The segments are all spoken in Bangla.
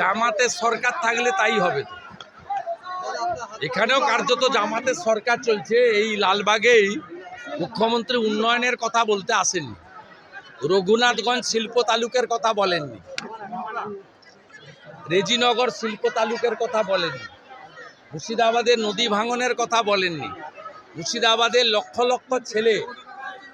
জামাতের সরকার থাকলে তাই হবে এখানেও কার্যত জামাতের সরকার চলছে, এই লালবাগেই মুখ্যমন্ত্রী উন্নয়নের কথা বলতে আসেননি। রঘুনাথগঞ্জ শিল্প তালুকের কথা বলেননি। রেজিনগর শিল্প তালুকের কথা বলেননি। মুর্শিদাবাদের নদী ভাঙনের কথা বলেননি। মুর্শিদাবাদের লক্ষ লক্ষ ছেলে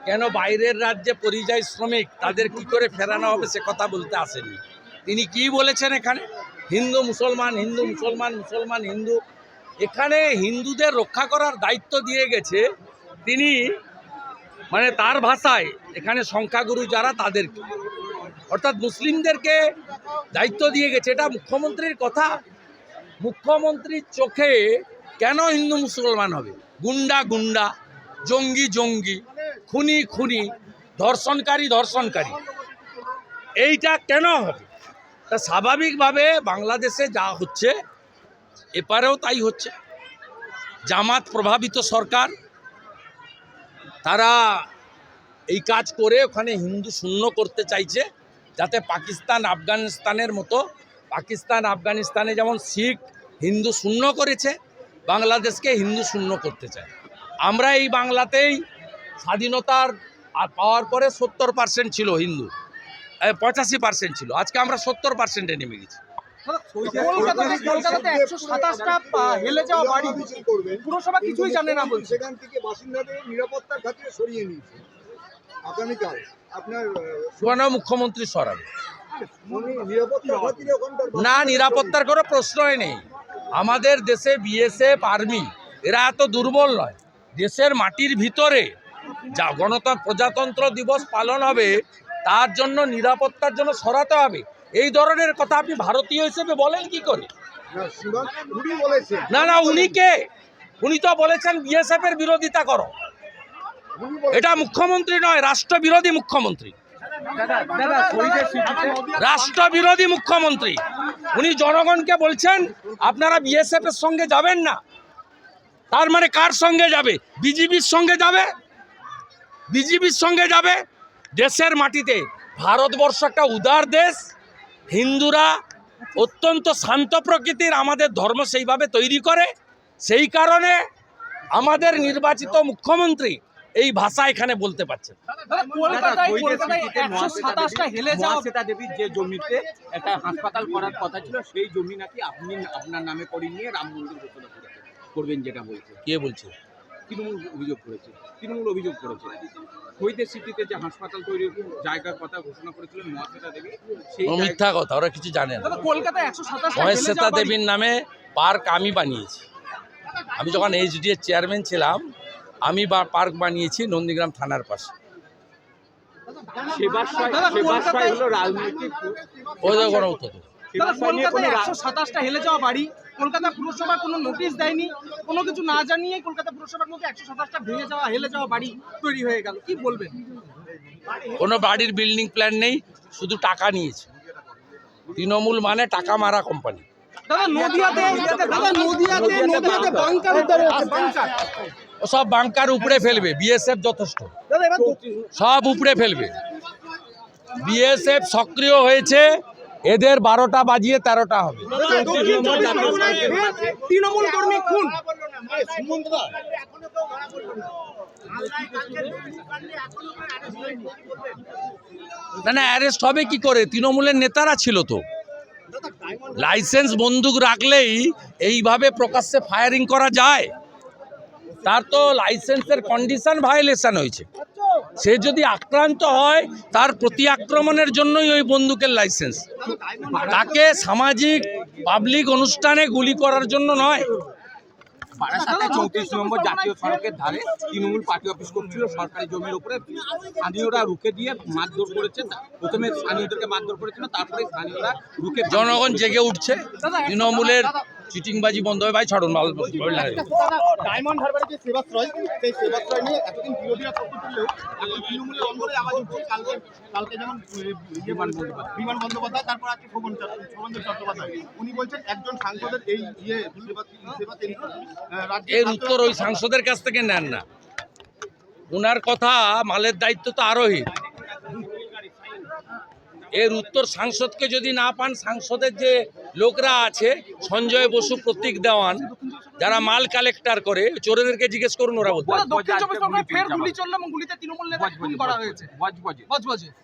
কেন বাইরের রাজ্যে পরিযায়ী শ্রমিক, তাদের কি করে ফেরানো হবে সে কথা বলতে আসেননি। তিনি কি বলেছেন এখানে? হিন্দু, মুসলমান হিন্দু, মুসলমান মুসলমান, হিন্দু। এখানে হিন্দুদের রক্ষা করার দায়িত্ব দিয়ে গেছে তিনি মানে তার ভাষায়। এখানে সংখ্যাগুরু যারা, তাদেরকে। অর্থাৎ মুসলিমদেরকে দায়িত্ব দিয়ে গেছে। এটা মুখ্যমন্ত্রীর কথা। মুখ্যমন্ত্রীর চোখে কেন হিন্দু, মুসলমান হবে? গুন্ডা গুন্ডা, জঙ্গি জঙ্গি, খুনি খুনি, ধর্ষণকারী ধর্ষণকারী। এইটা কেন হবে? তা স্বাভাবিকভাবে বাংলাদেশে যা হচ্ছে, এপারেও তাই হচ্ছে। জামাত প্রভাবিত সরকার, তারা এই কাজ করে ওখানে হিন্দু শূন্য করতে চাইছে, যাতে পাকিস্তান, আফগানিস্তানের মতো, পাকিস্তান, আফগানিস্তানে যেমন শিখ হিন্দু শূন্য করেছে, বাংলাদেশকে হিন্দু শূন্য করতে চায়। আমরা এই বাংলাতেই স্বাধীনতার আর পাওয়ার পরে সত্তর পার্সেন্ট ছিল হিন্দু। পঁচাশি পার্সেন্ট ছিল। আজকে আমরা সত্তর পার্সেন্টে নেমে গেছি। কলকাতাতে কলকাতাতে একশো সাতাশটা হেলে যাওয়া বাড়ি। পুরসভা কিছুই জানে না বলছে। সেখান থেকে বাসিন্দাদের নিরাপত্তার খাতিরে সরিয়ে নিয়েছে। আগামীকাল আপনার আহ, সুবর্ণ মুখ্যমন্ত্রী না নিরাপত্তার কোনো প্রশ্নই নেই। আমাদের দেশে বিএসএফ আর্মি এরা এত দুর্বল নয়। দেশের মাটির ভিতরে যা গণতন্ত্র প্রজাতন্ত্র দিবস পালন হবে তার জন্য নিরাপত্তার জন্য সরাতে হবে। এই ধরনের কথা আপনি ভারতীয় হিসেবে বলেন কি করে? না, না না উনি কে? উনি তো বলেছেন বিএসএফ এর বিরোধিতা করো। এটা মুখ্যমন্ত্রী নয় রাষ্ট্রবিরোধী মুখ্যমন্ত্রী। রাষ্ট্রবিরোধী মুখ্যমন্ত্রী। উনি জনগণকে বলছেন আপনারা বিএসএফ এর সঙ্গে যাবেন না। তার মানে কার সঙ্গে যাবে? বিজেপির সঙ্গে যাবে? বিজেপির সঙ্গে যাবে? দেশের মাটিতে ভারতবর্ষ একটা উদার দেশ হিন্দুরা অত্যন্ত শান্ত প্রকৃতির আমাদের ধর্ম সেইভাবে তৈরি করে সেই কারণে আমাদের নির্বাচিত মুখ্যমন্ত্রী এই ভাষা এখানে বলতে পারছেন দাদা, কলকাতায় কলকাতায় একশো সাতাশটা হেলে যাওয়া মহাশ্বেতা দেবীর যে জমিতে একটা হাসপাতাল করার কথা ছিল সেই জমি নাকি আপনি আপনার নামে করে নিয়ে রাম মন্দির করবেন যেটা বলছে কে বলছে? তৃণমূল অভিযোগ করেছে তৃণমূল অভিযোগ করেছে। হইদের সিটিতে যে হাসপাতাল তৈরির জায়গার কথা ঘোষণা করেছিলেন মহাশ্বেতা দেবী সেই মিথ্যা কথা ওরা কিছু জানে না। কলকাতায় একশো সাতাশটা হেলে মহেশ্বেতা দেবীর নামে পার্ক আমি বানিয়েছি। আমি যখন এইচডি এর চেয়ারম্যান ছিলাম আমি বা পার্ক বানিয়েছি নন্দীগ্রাম থানার পাশে। সেবাশ্রয় হলো রাজনৈতিক ওই যে কোনো উত্তর। দাদা কলকাতায় একশো সাতাশটা হেলে যাওয়া বাড়ি। কলকাতা পুরসভা কোনো নোটিশ দেয়নি। কোনো কিছু না জানিয়ে কলকাতা পুরসভার মধ্যে একশো সাতাশটা ভেঙে যাওয়া হেলে যাওয়া বাড়ি তৈরি হয়ে গেল। কি বলবেন? কোনো বাড়ির বিল্ডিং প্ল্যান নেই শুধু টাকা নিয়েছে। তৃণমূল মানে টাকা মারা কোম্পানি সব নদিয়াতে দাদা নদিয়াতে নদিয়াতে বাংকার উপরে ফেলবে বিএসএফ যথেষ্ট। দাদা এবার সব উপরে ফেলবে। বিএসএফ সক্রিয় হয়েছে এদের বারোটা বাজিয়ে তেরোটা হবে। না অ্যারেস্ট হবে কি করে? তৃণমূলের নেতারা ছিল তো। লাইসেন্স বন্দুক রাখলেই এইভাবে প্রকাশ্যে ফায়ারিং করা যায়। তার তো লাইসেন্সের কন্ডিশন ভায়োলেশন হয়েছে। সে যদি আক্রান্ত হয় তার প্রতি আক্রমণের জন্যই ওই বন্দুকের লাইসেন্স তাকে সামাজিক পাবলিক অনুষ্ঠানে গুলি করার জন্য নয়। বারাসাতে চৌত্রিশ নম্বর জাতীয় সড়কের ধারে তৃণমূল পার্টি অফিস করছিল সরকারি জমির উপরে। স্থানীয়রা রুখে দিয়ে মারধর করেছে প্রথমে স্থানীয়দেরকে মারধর করেছিল তারপরে স্থানীয়রা রুখে জনগণ জেগে উঠছে। তৃণমূলের চিটিংবাজি বন্ধ হয় ভাই ছাড়ুন মাল ডায়মন্ড হারবারের যে সেবাশ্রয় সেই সেবাশ্রয় নিয়ে এতদিন বিরোধীরা এখন তৃণমূলের আওয়াজ উঠছে কালকে কালকে যেমন ইয়ে বিমান বন্দ্যোপাধ্যায় তারপর আছে শোভন চট্ট- শোভনদেব চট্টোপাধ্যায়। উনি বলছেন একজন সাংসদের এই ইয়ে এর উত্তর ওই সাংসদের কাছ থেকে নেন না। ওনার কথা মালের দায়িত্ব তো আরোহী। এর উত্তর সাংসদকে যদি না পান সাংসদের যে লোকরা আছে সঞ্জয় বসু প্রতীক দেওয়ান যারা মাল কালেক্টর করে চোরেদেরকে জিজ্ঞেস করুন ওরা বলতে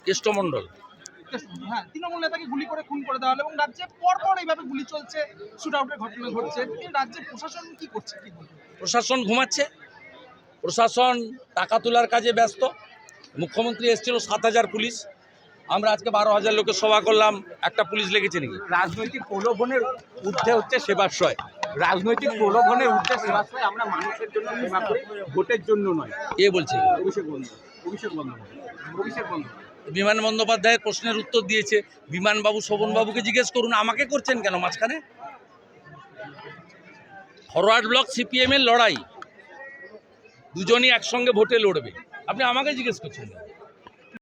কেষ্টমণ্ডল হ্যাঁ তৃণমূল নেতাকে গুলি করে খুন করে দেওয়া হলো এবং রাজ্যে পরপর এইভাবে গুলি চলছে শুট আউটের ঘটনা ঘটছে। এই প্রশাসন কি করছে কি প্রশাসন ঘুমাচ্ছে। প্রশাসন টাকা তোলার কাজে ব্যস্ত। মুখ্যমন্ত্রী এসেছিল সাত হাজার পুলিশ। আমরা আজকে বারো হাজার লোকের সভা করলাম একটা পুলিশ লেগেছে নাকি? রাজনৈতিক প্রলোভনের ঊর্ধ্বে হচ্ছে সেবাশ্রয়। রাজনৈতিক প্রলোভনের ঊর্ধ্বে সেবাশ্রয় আমরা মানুষের জন্য সেবা করি ভোটের জন্য নয়। কে বলছে? অভিষেক বন্ধ অভিষেক বন্ধ অভিষেক বন্ধ বিমান বন্দ্যোপাধ্যায়ের প্রশ্নের উত্তর দিয়েছে। বিমানবাবু শোভনবাবুকে জিজ্ঞেস করুন আমাকে করছেন কেন মাঝখানে? ফরওয়ার্ড ব্লক সিপিএম এর লড়াই। দুজনই একসঙ্গে ভোটে লড়বে। আপনি আমাকে জিজ্ঞেস করছেন?